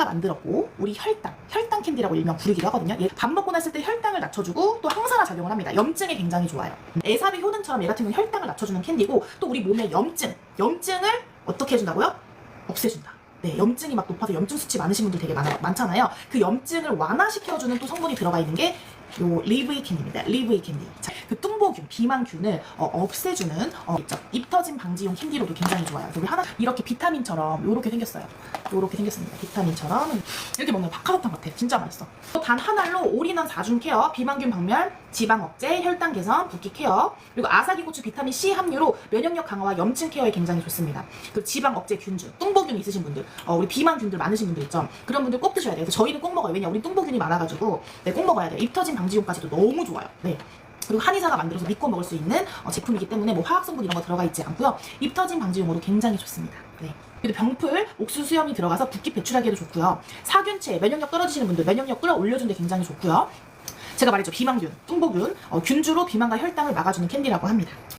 한의사가 만들었고 우리 혈당, 혈당 캔디라고 일명 부르기도 하거든요. 얘 밥 먹고 났을 때 혈당을 낮춰주고 또 항산화 작용을 합니다. 염증에 굉장히 좋아요. 에사비 효능처럼 얘 같은 경우는 혈당을 낮춰주는 캔디고 또 우리 몸의 염증, 염증을 어떻게 해준다고요? 없애준다. 네, 염증이 막 높아서 염증 수치 많으신 분들 되게 많아, 많잖아요. 그 염증을 완화시켜주는 또 성분이 들어가 있는 게 요 리브이 캔디입니다. 리브이 캔디. 자, 그 뚱보균, 비만균을 어, 없애주는 어, 있죠. 입 터짐 방지용 캔디로도 굉장히 좋아요. 우리 하나 이렇게 비타민처럼 요렇게 생겼어요. 요렇게 생겼습니다. 비타민처럼 이렇게 먹는 박하사탕 같아. 진짜 맛있어. 또단한 알로 올인원 4중 케어, 비만균 박멸, 지방 억제, 혈당 개선, 붓기 케어, 그리고 아사기 고추 비타민 C 함유로 면역력 강화와 염증 케어에 굉장히 좋습니다. 그리고 지방 억제 균주, 뚱보균 있으신 분들, 어, 우리 비만균들 많으신 분들 있죠. 그런 분들 꼭 드셔야 돼요. 저희는 꼭 먹어요. 왜냐, 우리 뚱보균이 많아가지고 네, 꼭 먹어야 돼요. 입 터짐 방지용까지도 너무 좋아요. 네. 그리고 한의사가 만들어서 믿고 먹을 수 있는 어, 제품이기 때문에 뭐 화학 성분 이런 거 들어가 있지 않고요. 입 터짐 방지용으로 굉장히 좋습니다. 네. 그리고 병풀, 옥수수 수염이 들어가서 붓기 배출하기에도 좋고요. 사균체, 면역력 떨어지시는 분들 면역력 끌어올려주는데 굉장히 좋고요. 제가 말했죠. 비만균, 뚱보균, 어, 균주로 비만과 혈당을 막아주는 캔디라고 합니다.